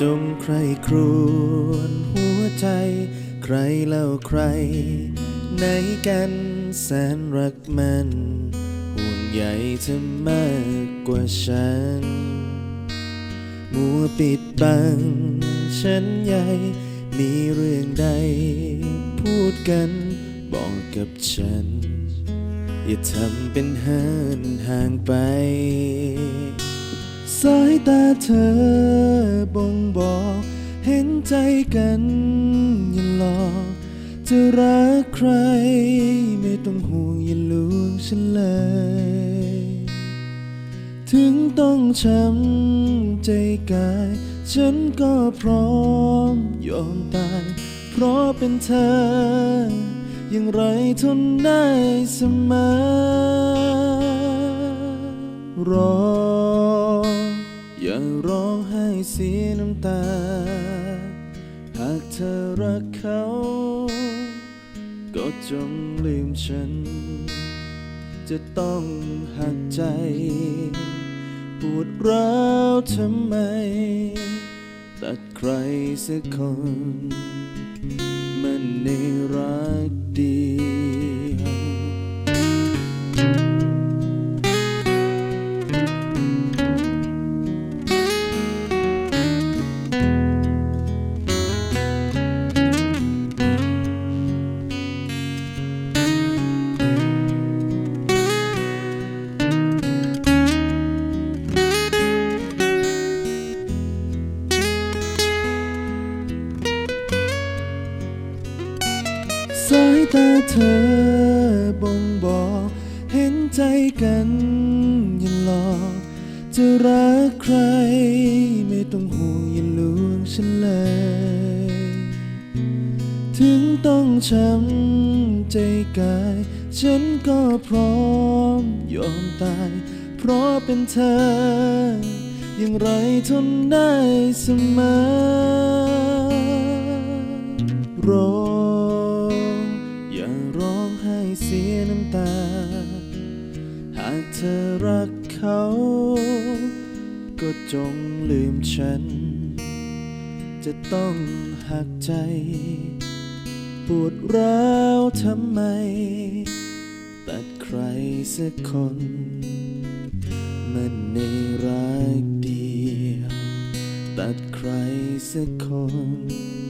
จงใครครวญหัวใจ ใครเล่าใคร ไหนกันแสนรักมันห่วงใยเธอมากกว่าฉัน มัวปิดบังฉันใหญ่ มีเรื่องใด พูดกันบอกกับฉัน อย่าทำเป็นเหินห่างไป สายตาเธอบ่งบอกเห็นใจกันอย่าหลอกจะรักใคร ไม่ต้องห่วงอย่าลวงฉันเลย ถึงต้องช้ำใจกาย ฉันก็พร้อมยอมตายเพราะเป็นเธอ อย่างไรทนได้เสมอรอ อย่าร้องไห้เสียน้ำตา หากเธอรักเขา ก็จงลืมฉัน จะต้องหักใจ ปวดร้าวทำไม ตัดใครสักคนมัน สายตาเธอบ่งบอกเห็นใจกันอย่าหลอกจะรักใคร ไม่ต้องห่วงอย่าลวงฉันเลย ถึงต้องช้ำใจกาย ฉันก็พร้อมยอมตาย เพราะเป็นเธอ อย่างไรทนได้เสมอรอ ร้องไห้เสียน้ำตา หากเธอรักเขา ก็จงลืมฉัน จะต้องหักใจ ปวดร้าวทำไม ตัดใครสักคน มันในรักเดียว ตัดใครสักคน